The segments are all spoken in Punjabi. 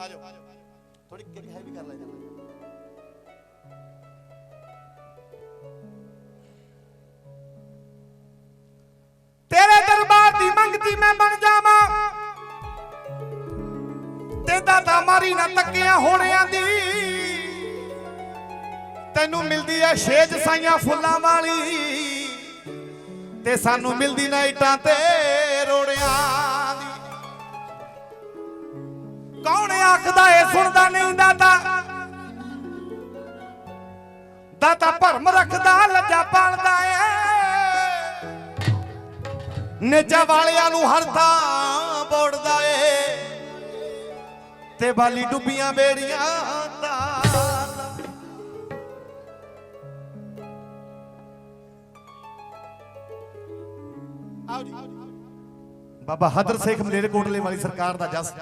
ਆ ਜਾਓ। ਥੋੜੀ ਕਿੱਕ ਹੈਵੀ ਕਰ ਲੈ ਤੇਰੇ ਦਰਬਾਰ ਦੀ ਮੰਗਤੀ ਮੈਂ ਬਣ ਜਾਵਾਂ। ਤੇ ਦਾਦਾ ਮਾਰੀ ਨਾ ਤੱਕਿਆ ਹੋਣਿਆਂ ਦੀ। ਤੈਨੂੰ ਮਿਲਦੀ ਐ ਛੇਜ ਸਾਈਆਂ ਫੁੱਲਾਂ ਵਾਲੀ। ਤੇ ਸਾਨੂੰ ਮਿਲਦੀ ਨਾ ਇਟਾਂ ਤੇ ਰੋੜਿਆਂ ਕੌਣ ਆਖਦਾ ਏ ਸੁਣਦਾ ਨਹੀਂ ਦਾਦਾ ਦਾਦਾ ਭਰਮ ਰੱਖਦਾ, ਲੱਜਾ ਪਾਲਦਾ ਏ। ਨੇਜਾ ਵਾਲਿਆਂ ਨੂੰ ਹਰ ਥਾਂ ਬੋੜਦਾ ਏ। ਤੇ ਬਾਲੀ ਡੁੱਬੀਆਂ ਬੇੜੀਆਂ ਦਾ। ਬਾਬਾ ਹਦਰ ਸੇਖ ਮਲੇਰ ਕੋਟਲੇ ਵਾਲੀ ਸਰਕਾਰ ਦਾ ਜਸ।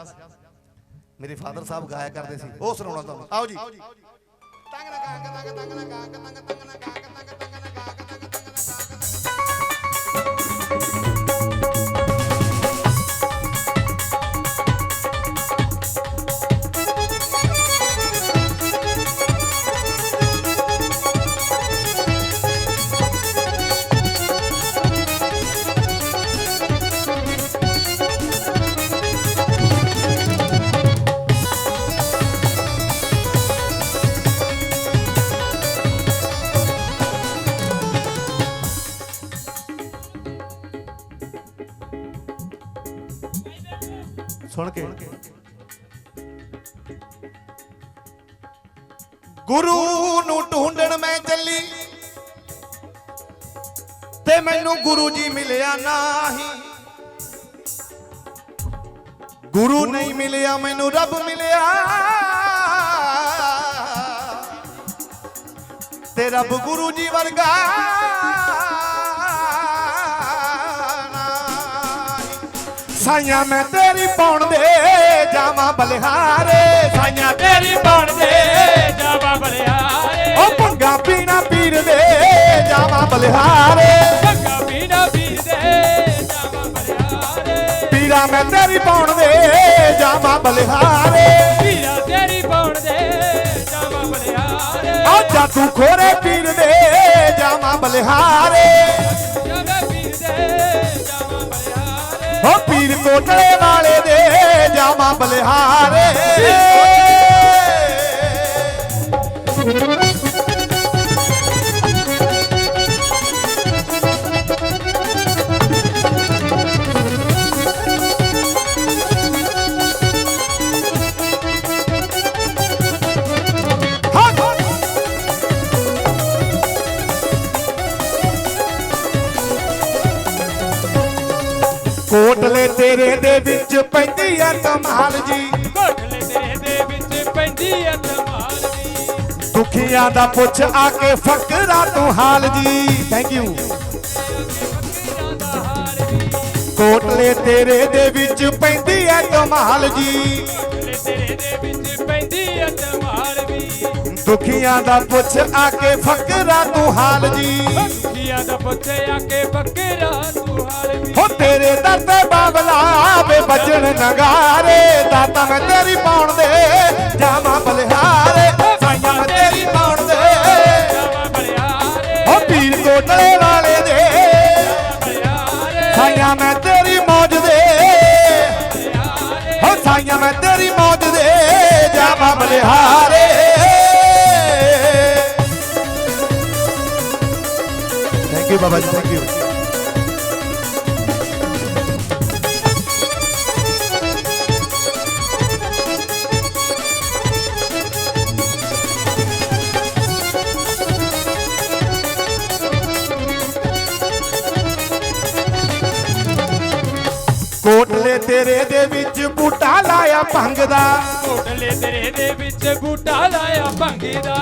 ਮੇਰੇ ਫਾਦਰ ਸਾਹਿਬ ਗਾਇਆ ਕਰਦੇ ਸੀ। ਉਹ ਸੁਣਾਉਣਾ ਤੁਹਾਨੂੰ। ਆਓ ਜੀ। ਤੰਗ ਨਾ ਗਾਂਗ ਤੰਗ ਤੰਗ ਨਾ ਗਾਂਗ ਤੰਗ ਤੰਗ ਨਾ ਗਾਂਗ ਤੰਗ ਤੰਗ ਤੇ ਮੈਨੂੰ ਗੁਰੂ ਜੀ ਮਿਲਿਆ ਨਹੀਂ। ਗੁਰੂ ਨਹੀਂ ਮਿਲਿਆ, ਮੈਨੂੰ ਰੱਬ ਮਿਲਿਆ। ਤੇ ਰੱਬ ਗੁਰੂ ਜੀ ਵਰਗਾ ਸਾਈਆਂ ਮੈਂ ਤੇਰੀ ਪਾਉਣ ਦੇ ਜਾਵਾਂ ਬਲਿਹਾਰੇ। ਸਾਈਆਂ ਤੇਰੀ ਪਾਉਣ ਦੇ ਜਾਵਾਂ ਬਲਿਆਰੇ ਉਹ ਭੰਗਾ ਪੀਣਾ ਪੀਰ ਦੇ ਜਾਵਾਂ ਬਲਿਹਾਰੇ। ਭੰਗਾ ਪੀਣਾ ਪੀਰ ਦੇ ਜਾਵਾ ਬਲਿਆਰੇ ਪੀਰਾ ਮੈਂ ਤੇਰੀ ਪਾਉਣ ਦੇ ਜਾਵਾਂ ਬਲਿਹਾਰੇ। ਪੀਰਾ ਤੇਰੀ ਬਣ ਦੇ ਜਾਵਾ ਬਲਿਆਰੇ ਆ ਜਾਦੂ ਖੋਰੇ ਪੀਰ ਦੇ ਜਾਵਾਂ ਬਲਿਹਾਰੇ। ਜਾਵਾ ਪੀਰ ਦੇ ਜਾਵਾ ਬਲਿਆਰੇ ਉਹ ਪੀਰ ਕੋਟਲੇ ਵਾਲੇ ਦੇ ਜਾਵਾਂ ਬਲਿਹਾਰੇ। ਕੋਟਲੇ ਤੇਰੇ ਦੇ ਵਿੱਚ ਪੈਂਦੀ ਆ ਕਮਾਲ ਜੀ। ਕੋਟਲੇ ਤੇਰੇ ਦੇ ਵਿੱਚ ਪੈਂਦੀ ਐ ਧਮਾਲ ਦੀ ਦੁਖੀਆਂ ਦਾ ਪੁੱਛ ਆ ਕੇ ਫਕਰਾ ਤੂੰ ਹਾਲ ਜੀ। ਥੈਂਕ ਯੂ ਫਕੀਰਾਂ ਦਾ ਹਾਲ ਵੀ ਕੋਟਲੇ ਤੇਰੇ ਦੇ ਵਿੱਚ ਪੈਂਦੀ ਐ ਕਮਾਲ ਜੀ। ਕੋਟਲੇ ਤੇਰੇ ਦੇ ਵਿੱਚ ਪੈਂਦੀ ਐ ਧਮਾਲ ਵੀ ਦੁਖੀਆਂ ਦਾ ਪੁੱਛ ਆ ਕੇ ਫਕਰਾ ਤੂੰ ਹਾਲ ਜੀ। ਦੁਖੀਆਂ ਦਾ ਪੁੱਛੇ ਕੇ ਫਕੀਰਾਂ ਤੂੰ ਵੀ ਹੋ ਤੇਰੇ ਦਰ ਤੇ ਬਾਬਲਾ ਵੇ ਬਜਣ ਨਗਾਰੇ, ਦਾਤਾ ਮੈਂ ਤੇਰੀ ਪਾਉਣ ਦੇ, ਜਾਵਾਂ ਬਲਿਹਾਰੇ, ਸਾਈਆਂ ਮੈਂ ਤੇਰੀ ਪਾਉਣ ਦੇ। ਜਾਵਾ ਬਲਿਆਰੇ ਹੋ ਪੀਰ ਕੋਟਲੇ ਵਾਲੇ ਦੇ, ਸਾਈਆਂ ਮੈਂ ਤੇਰੀ ਮੌਜ ਦੇ। ਹੋ ਸਾਈਆਂ ਮੈਂ ਤੇਰੀ ਮੌਜ ਦੇ, ਜਾਵਾਂ ਬਲਿਹਾਰੇ। Thank you Baba ji thank you ਕੋਟਲੇ ਤੇਰੇ ਦੇ ਵਿੱਚ ਬੂਟਾ ਲਾਇਆ ਭੰਗ ਦਾ। ਕੋਟਲੇ ਤੇਰੇ ਦੇ ਵਿੱਚ ਬੂਟਾ ਲਾਇਆ ਭੰਗੀ ਦਾ।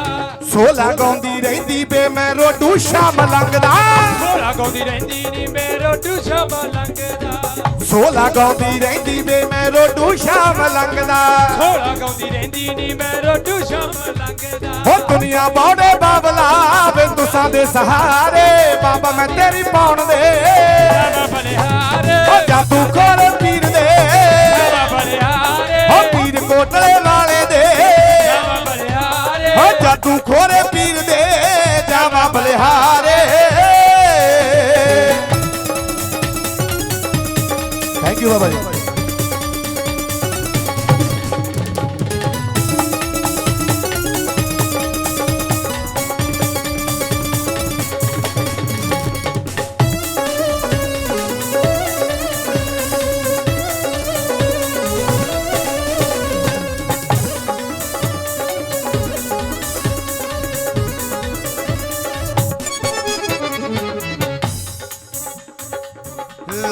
ਸੋਲਾ ਗਾਉਂਦੀ ਰਹਿੰਦੀ ਬੇ ਮੈਂ ਰੋਡੂ ਸ਼ਾਮ ਲੰਗਦਾ ਸੋਲਾ ਗਾਉਂਦੀ ਰਹਿੰਦੀ ਨੀ ਮੇਰੋ ਟੂਸ਼ਾ ਲੰਗਦਾ ਸੋਲਾ ਗਾਉਂਦੀ ਰਹਿੰਦੀ ਬੇ ਮੈਂ ਰੋਡੂ ਸ਼ਾਮ ਲੰਗਦਾ ਸੋਲਾ ਗਾਉਂਦੀ ਰਹਿੰਦੀ ਨੀ ਮੇਰੋ ਟੂਸ਼ਾ ਲੰਗਦਾ ਹੋ ਦੁਨੀਆ ਬਾੜੇ ਬਾਬਲਾ ਵੇ ਤੁਸਾਂ ਦੇ ਸਹਾਰੇ ਬਾਬਾ ਮੈਂ ਤੇਰੀ ਪਾਉਣ ਦੇ। ਬਾਬਾ ਬਲਿਹਾਰੇ ਹੋ ਜਾਦੂ ਖੋਰ ਦੇ। ਕੋਟਲੇ ਵਾਲੇ ਦੇ। ਹੋ ਜਾਦੂ ਖੋਰੇ ਪੀਰ ਦੇ। ਜਾਵਾ ਬਲਿਹਾਰੇ ਥੈਂਕ ਯੂ ਬਾਬਾ ਜੀ।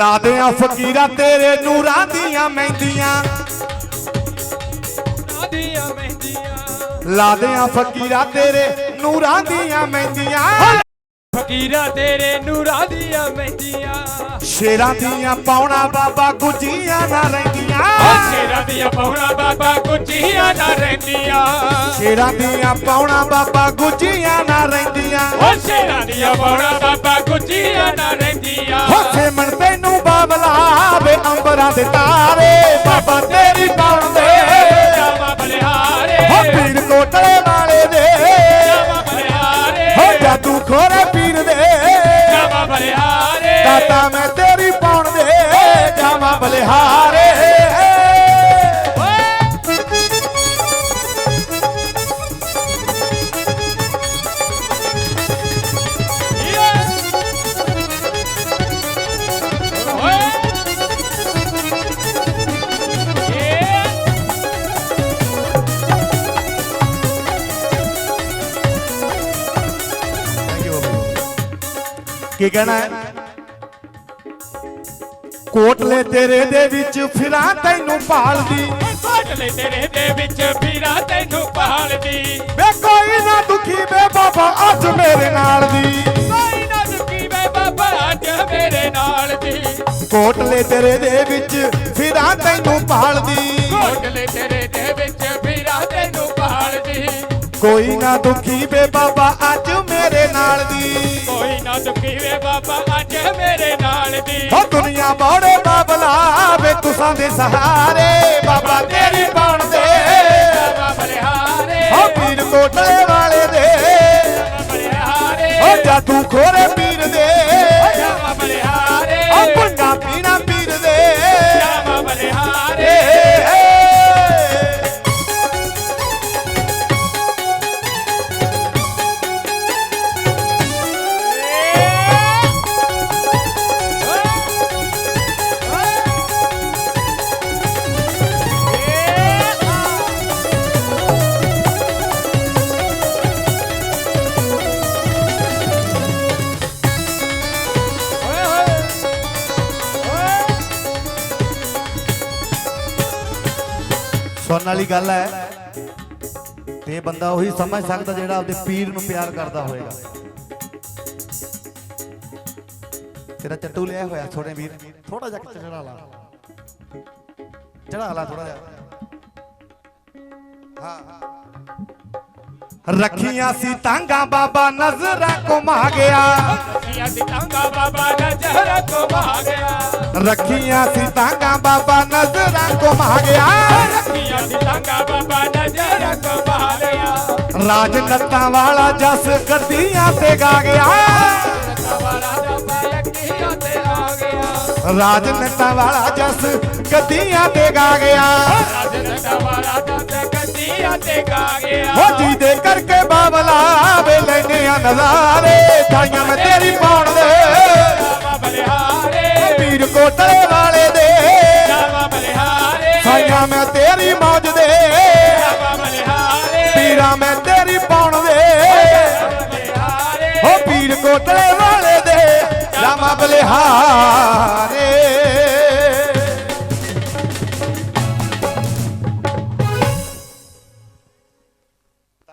ਲਾ ਦਿਆਂ ਫਕੀਰਾ ਤੇਰੇ ਨੂਰਾਂ ਦੀਆਂ ਮਹਿੰਦੀਆਂ। ਆਦੀਆਂ ਮਹਿੰਦੀਆਂ। ਲਾ ਦਿਆਂ ਫਕੀਰਾ ਤੇਰੇ ਨੂਰਾਂ ਦੀਆਂ ਮਹਿੰਦੀਆਂ। ਫਕੀਰਾ ਤੇਰੇ ਨੂਰਾਂ ਦੀਆਂ ਮਹਿੰਦੀਆਂ। ਸ਼ੇਰਾਂ ਦੀਆਂ ਪਾਉਣਾ ਬਾਬਾ ਗੁੱਜੀਆਂ ਨਾ ਰਹਿੰਦੀਆਂ। ਸ਼ੇਰਾਂ ਦੀਆਂ ਪੌਣਾ ਬਾਬਾ ਗੁੱਜੀਆਂ ਨਾ ਰਹਿੰਦੀਆਂ। ਸ਼ੇਰਾਂ ਦੀਆਂ ਪਾਉਣਾ ਬਾਬਾ ਗੁੱਜੀਆਂ ਨਾ ਰਹਿੰਦੀਆਂ। ਓ ਸ਼ੇਰਾਂ ਦੀਆਂ ਪੌਣਾ ਬਾਬਾ ਗੁੱਜੀਆਂ ਨਾ ਰਹਿੰਦੀਆਂ। ਹੋਥੇ ਮਨ ਤੈਨੂੰ ਬਾਬਲਾ ਵੇ ਅੰਬਰਾਂ ਦੇ ਤਾਰੇ। ਬਾਬਾ ਤੇਰੀ ਪਾਉਣ ਦੇ ਜਾਵਾ ਬਲਿਹਾਰੇ। ਹੋ ਪੀਰ ਕੋਟਲੇ ਵਾਲੇ ਦੇ। ਜਾਵਾ ਬਲਿਹਾਰੇ। ਹੋ ਜਾਦੂ ਖੋਰੇ ਪੀਰ ਦੇ। ਜਾਵਾ ਬਲਿਹਾਰੇ। ਦਾਤਾ ਮੈਂ ਤੇਰੀ ਪਾਉਣ ਦੇ। ਜਾਵਾਂ ਬਲਿਹਾਰੇ। ਕਹਿਣਾ ਹੈ। ਕੋਟਲੇ ਤੇਰੇ ਦੇ ਵਿੱਚ ਫਿਰਾਂ ਤੈਨੂੰ ਭਾਲਦੀ। ਕੋਟਲੇ ਤੇਰੇ ਦੇ ਵਿੱਚ ਵੀਰਾ ਤੈਨੂੰ ਪਾਲਦੀ ਵੇ ਕੋਈ ਨਾ ਦੁਖੀ ਵੇ ਬਾਬਾ ਅੱਜ ਮੇਰੇ ਨਾਲ ਦੀ। ਕੋਈ ਨਾ ਦੁਖੀ ਵੇ ਬਾਬਾ ਅੱਜ ਮੇਰੇ ਨਾਲ ਦੀ। ਕੋਟਲੇ ਤੇਰੇ ਦੇ ਵਿੱਚ ਫਿਰਾਂ ਤੈਨੂੰ ਭਾਲਦੀ। ਕੋਟਲੇ ਤੇਰੇ ਕੋਈ ਨਾ ਦੁਖੀ ਵੇ ਬਾਬਾ ਅੱਜ ਮੇਰੇ ਨਾਲ ਦੀ। ਕੋਈ ਨਾ ਦੁਖੀ ਵੇ ਬਾਬਾ ਅੱਜ ਮੇਰੇ ਨਾਲ ਦੀ। ਹੋ ਦੁਨੀਆ ਮੋੜੇ ਬਾਬਲਾ ਵੇ ਤੁਸਾਂ ਦੇ ਸਹਾਰੇ। ਬਾਬਾ ਤੇਰੀ ਬਣ ਦੇ ਬਾਬਾ ਬਲਿਹਾਰੇ। ਹੋ ਪੀਰ ਕੋਟਲੇ ਵਾਲੇ ਸੁਣਨ ਵਾਲੀ ਗੱਲ ਹੈ। ਤੇ ਬੰਦਾ ਉਹੀ ਸਮਝ ਸਕਦਾ ਜਿਹੜਾ ਆਪਦੇ ਪੀਰ ਨੂੰ ਪਿਆਰ ਕਰਦਾ ਹੋਵੇਗਾ ਤੇਰਾ ਚੱਟੂ ਲਿਆ ਹੋਇਆ ਥੋੜੇ ਵੀਰ। ਥੋੜਾ ਜਿਹਾ ਚੜਾ ਲਾ। ਚੜਾ ਲਾ ਥੋੜਾ ਜਿਹਾ। ਹਾਂ। ਰੱਖੀਆਂ ਸੀ ਤਾਂਗਾ ਬਾਬਾ ਨਜ਼ਰਾਂ ਘੁਮਾ ਗਿਆ। ਰੱਖੀਆਂ ਸੀ ਤਾਂਗਾ ਬਾਬਾ ਨਜ਼ਰ ਕੋ ਗਿਆ। ਰੱਖੀਆਂ ਸੀ ਤਾਂਗਾ ਬਾਬਾ ਨਜ਼ਰਾਂ ਘੁਮਾ ਗਿਆ। ਰੱਖੀਆਂ ਸੀ ਤਾਂਗਾ ਬਾਬਾ ਨਜ਼ਰ ਕੋ ਗਿਆ। ਰਾਜ ਨੱਤਾਂ ਵਾਲਾ ਜਸ ਗੱਦੀਆਂ ਤੇ ਗਾ ਗਿਆ। ਰਾਜ ਨੱਤਾਂ ਵਾਲਾ ਜਸ ਗੱਦੀਆਂ ਤੇ ਗਾ ਗਿਆ। ਰਾਜਨ ਦਾ ਵਾਲਾ ਕੰਦੀਆਂ ਤੇ ਗਾ ਗਿਆ। ਹੋ ਜੀ ਦੇ ਕਰਕੇ ਬਾਬਲਾ ਵੇ ਲੈਨੇ ਆ ਨਜ਼ਾਰੇ। ਥਾਈਆਂ ਮੈਂ ਤੇਰੀ ਪਾਉਣ ਦੇ। ਬਲਿਹਾਰੇ। ਪੀਰ ਕੋਟਲੇ ਵਾਲੇ ਦੇ। ਬਾਬਾ ਬਲਿਹਾਰੇ। ਥਾਈਆਂ ਮੈਂ ਤੇਰੀ ਮੌਜ ਦੇ। ਬਾਬਾ ਬਲਿਹਾਰੇ। ਪੀਰਾਂ ਮੈਂ ਤੇਰੀ ਪਾਉਣ ਦੇ। ਬਲਿਹਾਰੇ। ਹੋ ਪੀਰ ਕੋਟਲੇ ਵਾਲੇ ਦੇ। ਰਾਮਾ ਬਲਿਹਾਰੇ।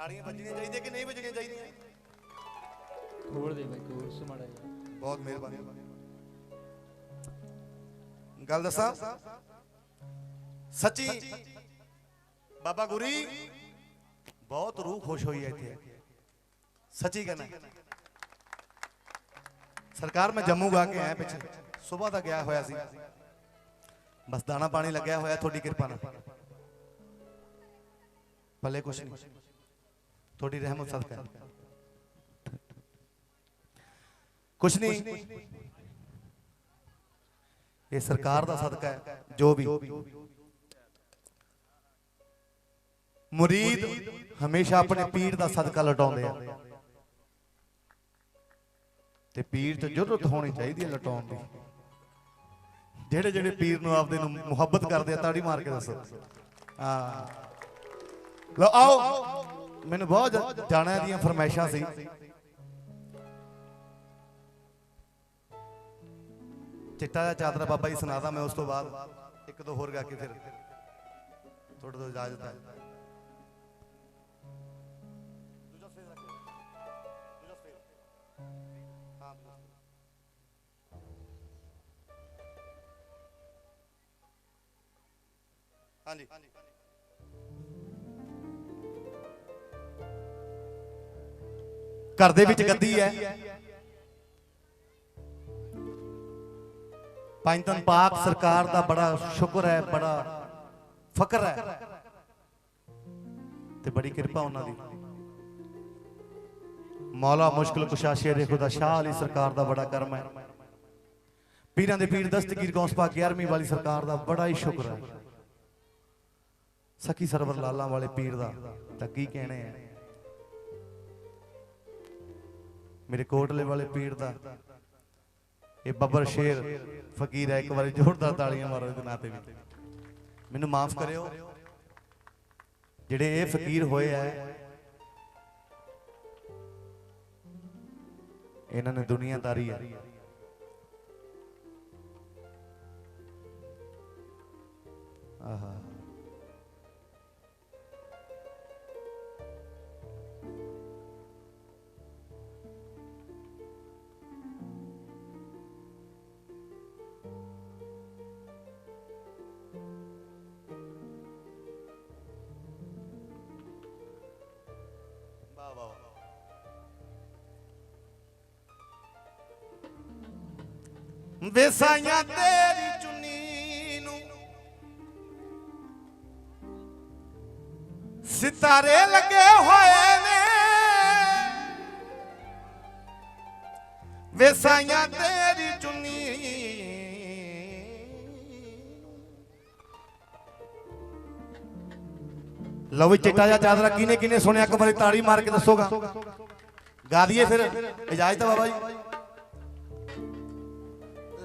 ਤਾੜੀਆਂ ਵੱਜਣੀਆਂ ਚਾਹੀਦੀਆਂ ਕਿ ਨਹੀਂ ਵੱਜਣੀਆਂ ਚਾਹੀਦੀਆਂ? ਖੋਲ ਦੇ ਬਾਈ ਕੋਲ ਸੁਮਾੜਾ ਬਹੁਤ ਮਿਹਰਬਾਨੀ। ਗੱਲ ਦੱਸਾਂ? ਸੱਚੀ ਬਾਬਾ ਗੁਰੀ ਬਹੁਤ ਰੂਹ ਖੁਸ਼ ਹੋਈ ਹੈ ਇੱਥੇ। ਸੱਚੀ ਕਹਿੰਦਾ ਸਰਕਾਰ ਮੈਂ ਜੰਮੂ ਗਾ ਕੇ ਆਇਆ ਪਿੱਛੇ। ਸਵੇਰ ਦਾ ਗਿਆ ਹੋਇਆ ਸੀ। ਬਸ ਦਾਣਾ ਪਾਣੀ ਲੱਗਿਆ ਹੋਇਆ ਤੁਹਾਡੀ ਕਿਰਪਾ ਨਾਲ। ਭਲੇ ਕੁਛ ਨਹੀਂ। ਤੁਹਾਡੀ ਰਹਿਮਤ ਸਦਕਾ ਕੁਛ ਨਹੀਂ, ਇਹ ਸਰਕਾਰ ਦਾ ਸਦਕਾ ਹੈ, ਜੋ ਵੀ। ਮੁਰੀਦ ਹਮੇਸ਼ਾ ਆਪਣੇ ਪੀਰ ਦਾ ਸਦਕਾ ਲਟਾਉਂਦੇ ਆ। ਤੇ ਪੀਰ ਚ ਜ਼ਰੂਰਤ ਹੋਣੀ ਚਾਹੀਦੀ ਹੈ ਲਟਾਉਣ ਦੀ। ਜਿਹੜੇ ਜਿਹੜੇ ਪੀਰ ਨੂੰ ਆਪਦੇ ਨੂੰ ਮੁਹੱਬਤ ਕਰਦੇ ਆ, ਤਾੜੀ ਮਾਰ ਕੇ ਦੱਸੋ। ਹਾਂ। ਲਓ, ਆਓ। ਮੈਨੂੰ ਬਹੁਤ ਜਾਣਿਆਂ ਦੀਆਂ ਫਰਮਾਇਸ਼ਾਂ ਸੀ। ਚਿੱਟਾ ਜਿਹਾ ਚਾਦਰਾ ਬਾਬਾ ਜੀ ਸੁਣਾਦਾ ਮੈਂ ਉਸ ਤੋਂ ਬਾਅਦ। ਇੱਕ ਦੋ ਹੋਰ ਗਾ ਕੇ ਫਿਰ ਥੋੜਾ ਤੋਂ ਇਜਾਜ਼ਤ ਹੈ ਹਾਂਜੀ। ਘਰ ਦੇ ਵਿੱਚ ਗੱਦੀ ਹੈ। ਪੰਜਤਨ ਪਾਕ ਸਰਕਾਰ ਦਾ ਬੜਾ ਸ਼ੁਕਰ ਹੈ ਬੜਾ ਫਕਰ ਹੈ। ਤੇ ਬੜੀ ਕਿਰਪਾ ਉਹਨਾਂ ਦੀ। ਮੌਲਾ ਮੁਸ਼ਕਿਲ ਕੁਸ਼ਾ ਸ਼ੇਰੇ ਖੁਦਾ ਸ਼ਾਹ ਅਲੀ ਸਰਕਾਰ ਦਾ ਬੜਾ ਕਰਮ ਹੈ। ਪੀਰਾਂ ਦੇ ਪੀਰ ਦਸਤਗੀਰ ਗੌਸ ਪਾਕ 11ਵੀਂ ਵਾਲੀ ਸਰਕਾਰ ਦਾ ਬੜਾ ਹੀ ਸ਼ੁਕਰ ਹੈ। ਸਖੀ ਸਰਵਰ ਲਾਲਾਂ ਵਾਲੇ ਪੀਰ ਦਾ ਤਾਂ ਕੀ ਕਹਿਣੇ ਆ। ਮੇਰੇ ਕੋਟਲੇ ਵਾਲੇ ਪੀਰ ਦਾ। ਇਹ ਬੱਬਰ ਸ਼ੇਰ ਫਕੀਰ ਹੈ, ਇੱਕ ਵਾਰੀ ਜ਼ੋਰਦਾਰ ਤਾਲੀਆਂ ਮਾਰੋ ਇਹਦੇ ਨਾਂ ਤੇ ਵੀ। ਮੈਨੂੰ ਮਾਫ ਕਰਿਓ। ਜਿਹੜੇ ਇਹ ਫਕੀਰ ਹੋਏ ਆ, ਇਹਨਾਂ ਨੇ ਦੁਨੀਆਦਾਰੀ ਹੈ ਆਹਾ। ਵੇਸਾਈਆਂ ਤੇਰੀ ਚੁੰਨੀ ਨੂੰ। ਸਿਤਾਰੇ ਲੱਗੇ ਹੋਏ ਨੇ। ਵੇਸਾਈਆਂ ਤੇਰੀ ਚੁੰਨੀ। ਲਓ ਵੀ ਚਿੱਟਾ ਜਿਹਾ ਚਾਦਰਾ ਕਿਨੇ ਕਿਨੇ ਸੁਣਿਆ ਇੱਕ ਵਾਰੀ ਤਾੜੀ ਮਾਰ ਕੇ ਦੱਸੋਗਾ। ਗਾ ਦਈਏ ਫਿਰ। ਇਜਾਜ਼ਤ ਹੈ ਬਾਬਾ ਜੀ।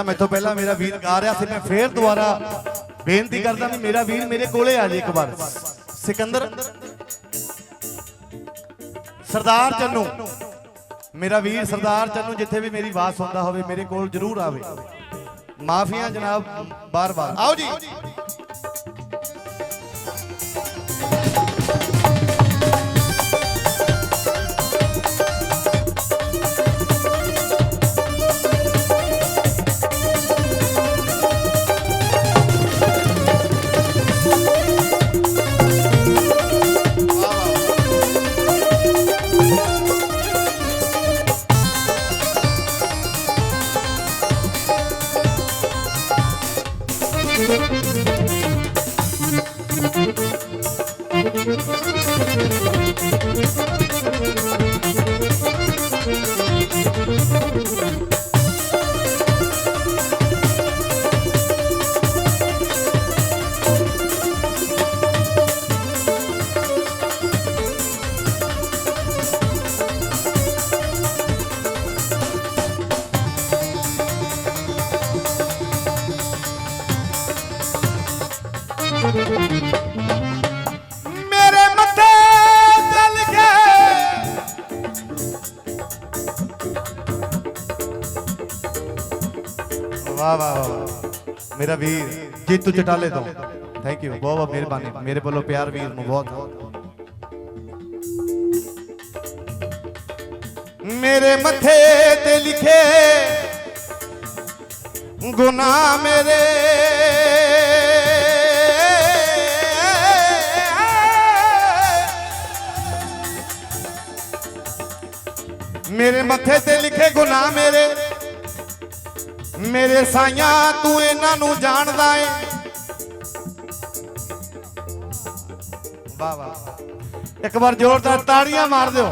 ਜਿਹੜਾ ਮੈਥੋਂ ਪਹਿਲਾਂ ਮੇਰਾ ਵੀਰ ਗਾ ਰਿਹਾ ਸੀ, ਮੈਂ ਫੇਰ ਦੁਬਾਰਾ ਬੇਨਤੀ ਕਰਦਾ ਵੀ ਮੇਰਾ ਵੀਰ ਮੇਰੇ ਕੋਲੇ ਆ ਜੇ ਇੱਕ ਵਾਰ। ਸਿਕੰਦਰ। ਸਰਦਾਰ ਚੰਨੂ। ਮੇਰਾ ਵੀਰ ਸਰਦਾਰ ਚੰਨੂ, ਜਿੱਥੇ ਵੀ ਮੇਰੀ ਆਵਾਜ਼ ਸੁਣਦਾ ਹੋਵੇ, ਮੇਰੇ ਕੋਲ ਜ਼ਰੂਰ ਆਵੇ। ਮਾਫੀਆਂ ਜਨਾਬ, ਬਾਰ-ਬਾਰ। ਆਓ ਜੀ। ਵਾਹ ਵਾਹ ਵਾਹ ਮੇਰਾ ਵੀਰ ਜੀਤੂ ਚਟਾਲੇ ਤੋਂ ਥੈਂਕ ਯੂ ਬਹੁਤ ਬਹੁਤ ਮਿਹਰਬਾਨੀ ਮੇਰੇ ਵੱਲੋਂ ਪਿਆਰ ਵੀਰ ਨੂੰ ਬਹੁਤ ਮੇਰੇ ਮੱਥੇ ਤੇ ਲਿਖੇ ਗੁਨਾਹ ਮੇਰੇ ਮੇਰੇ ਮੱਥੇ ਤੇ ਲਿਖੇ ਗੁਨਾਹ ਮੇਰੇ ਮੇਰੇ ਸਾਈਆਂ, ਤੂੰ ਇਹਨਾਂ ਨੂੰ ਜਾਣਦਾ ਏ। ਵਾਹ ਵਾਹ ਇੱਕ ਵਾਰ ਜ਼ੋਰਦਾਰ ਤਾੜੀਆਂ ਮਾਰ ਦਿਓ।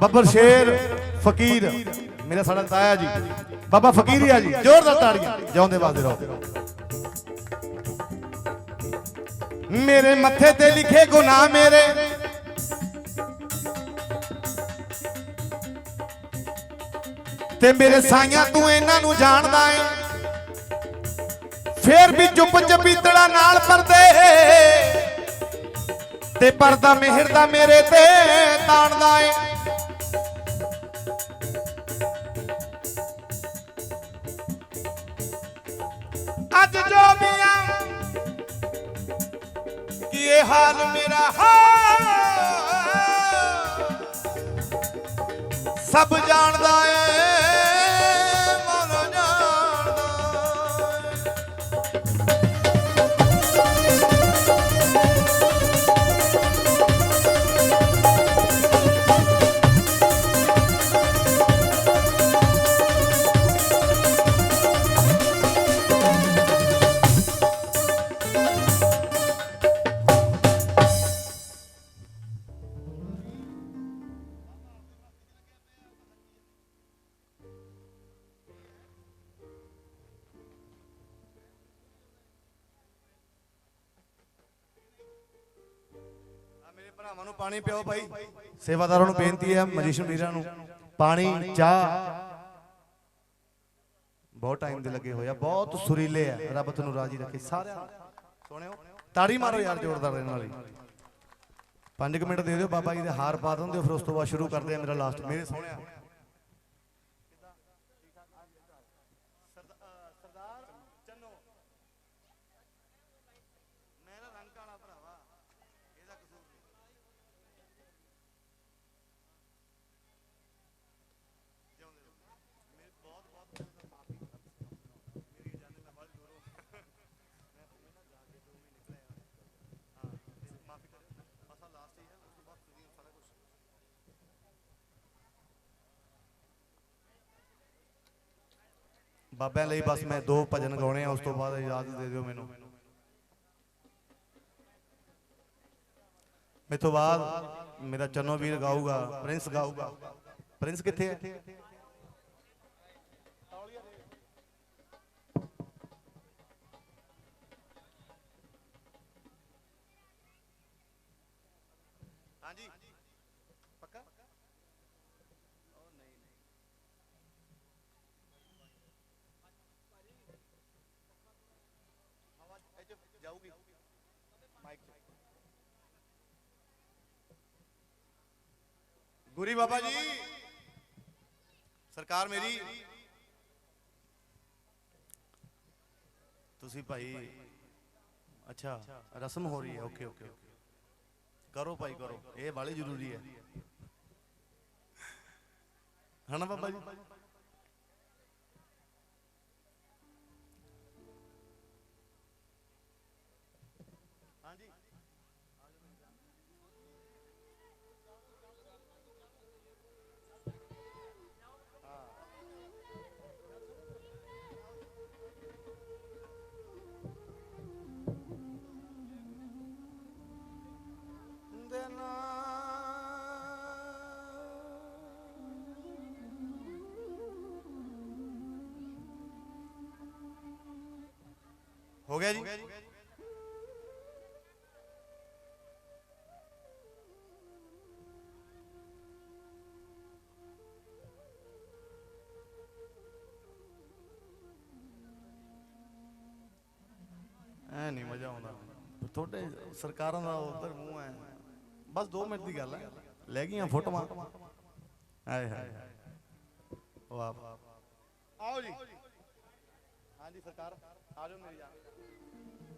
ਬੱਬਰ ਸ਼ੇਰ, ਫਕੀਰ, ਮੇਰਾ ਸਾਡਾ ਤਾਇਆ ਜੀ। ਬਾਬਾ ਫਕੀਰ ਆ ਜੀ ਜ਼ੋਰਦਾਰ ਤਾੜੀਆਂ। ਜਿਉਂਦੇ ਵਾਸਤੇ ਰਹੋ। ਮੇਰੇ ਮੱਥੇ ਤੇ ਲਿਖੇ ਗੁਨਾਹ ਮੇਰੇ। ਤੇ ਮੇਰੇ ਸਾਈਆਂ ਤੂੰ ਇਹਨਾਂ ਨੂੰ ਜਾਣਦਾ ਏ। ਫੇਰ ਵੀ ਚੁੱਪ ਚਪੀਤੜਾ ਨਾਲ ਪਰਦੇ ਤੇ ਪਰਦਾ ਮਿਹਰ ਦਾ ਮੇਰੇ ਤੇ ਤਾਣਦਾ ਏ। ਅੱਜ ਜੋ ਵੀ ਆ ਇਹ ਹਾਲ ਮੇਰਾ ਹੈ। ਸਭ ਜਾਣਦਾ ਏ। ਭਰਾਵਾਂ ਨੂੰ ਪਾਣੀ ਪਿਓ ਭਾਈ। ਸੇਵਾਦਾਰਾਂ ਨੂੰ ਬੇਨਤੀ ਹੈ ਮਜੀਸ਼ੀਅਨ ਵੀਰਾਂ ਨੂੰ। ਪਾਣੀ, ਚਾਹ। ਬਹੁਤ ਟਾਈਮ ਦੇ ਲੱਗੇ ਹੋਏ ਆ, ਬਹੁਤ ਸੁਰੀਲੇ ਆ। ਰੱਬ ਤੁਹਾਨੂੰ ਰਾਜੀ ਰੱਖੇ ਸਾਰਿਆਂ ਨੂੰ। ਤਾੜੀ ਮਾਰੋ ਯਾਰ ਜ਼ੋਰਦਾਰ ਇਹਨਾਂ ਵਾਲੀ। 5 ਮਿੰਟ ਦੇ ਦਿਓ, ਬਾਬਾ ਜੀ ਦੇ ਹਾਰ ਪਾ ਦਿੰਦੇ ਫਿਰ ਉਸ ਤੋਂ ਬਾਅਦ ਸ਼ੁਰੂ ਕਰਦੇ ਆ ਮੇਰਾ ਲਾਸਟ ਮੇਰੇ ਸੋਹਣਿਆ ਮੇਰਾ ਰੰਗ ਕਾਲਾ ਭਰਾਵਾ ਇਹਦਾ ਕਸੂਰ ਨਹੀਂ ਜਿਉਂਦੇ ਰਹੋ। ਮੇਰੇ ਬਹੁਤ ਬਹੁਤ ਮਾਫੀ ਮੇਰੀ ਜਾਨ ਮੈਂ ਬਹੁਤ ਦੂਰੋਂ ਮੈਂ ਹੁਣੇ ਨਾ ਜਾ ਕੇ ਜੋ ਵੀ ਨਿਕਲਿਆ ਹਾਂ ਮਾਫੀ ਕਰਿਓ ਬਸ ਆ ਲਾਸਟ ਹੀ ਹੈ ਉਸ ਤੋਂ ਬਾਅਦ ਤੁਸੀਂ ਸਾਰਾ ਕੁਝ ਬਾਬਿਆਂ ਲਈ ਬਸ ਮੈਂ ਦੋ ਭਜਨ ਗਾਉਣੇ ਆ, ਉਸ ਤੋਂ ਬਾਅਦ ਇਜਾਜ਼ਤ ਦੇ ਦਿਓ ਮੈਨੂੰ। ਮੇਰੇ ਤੋਂ ਬਾਅਦ ਮੇਰਾ ਚੰਨੋ ਵੀਰ ਗਾਊਗਾ, ਪ੍ਰਿੰਸ ਗਾਊਗਾ। ਪ੍ਰਿੰਸ ਕਿੱਥੇ ਹੈ? ਗੁਰੀ ਬਾਬਾ ਜੀ। ਸਰਕਾਰ ਮੇਰੀ। ਤੁਸੀਂ ਭਾਈ, ਅੱਛਾ, ਰਸਮ ਹੋ ਰਹੀ ਹੈ। ਓਕੇ ਓਕੇ ਕਰੋ ਭਾਈ, ਕਰੋ। ਇਹ ਬਾਲੀ ਜ਼ਰੂਰੀ ਹੈ। ਹਨਾ ਬਾਬਾ ਜੀ? ਹੋ ਗਿਆ ਜੀ? ਐ ਨਹੀਂ ਮਜ਼ਾ ਆਉਂਦਾ। ਤੁਹਾਡੇ ਸਰਕਾਰਾਂ ਦਾ ਉਧਰ ਮੂੰਹ ਹੈ ਬਸ 2 ਮਿੰਟ ਦੀ ਗੱਲ ਹੈ ਲੈ ਗਈਆਂ ਫੋਟੋਆਂ। ਹਾਏ ਹਾਏ। ਵਾਹ। ਵਾਹ ਆਓ ਜੀ। ਹਾਂਜੀ ਸਰਕਾਰ ਆ ਜਾਓ ਮੇਰੀ ਜਾਨ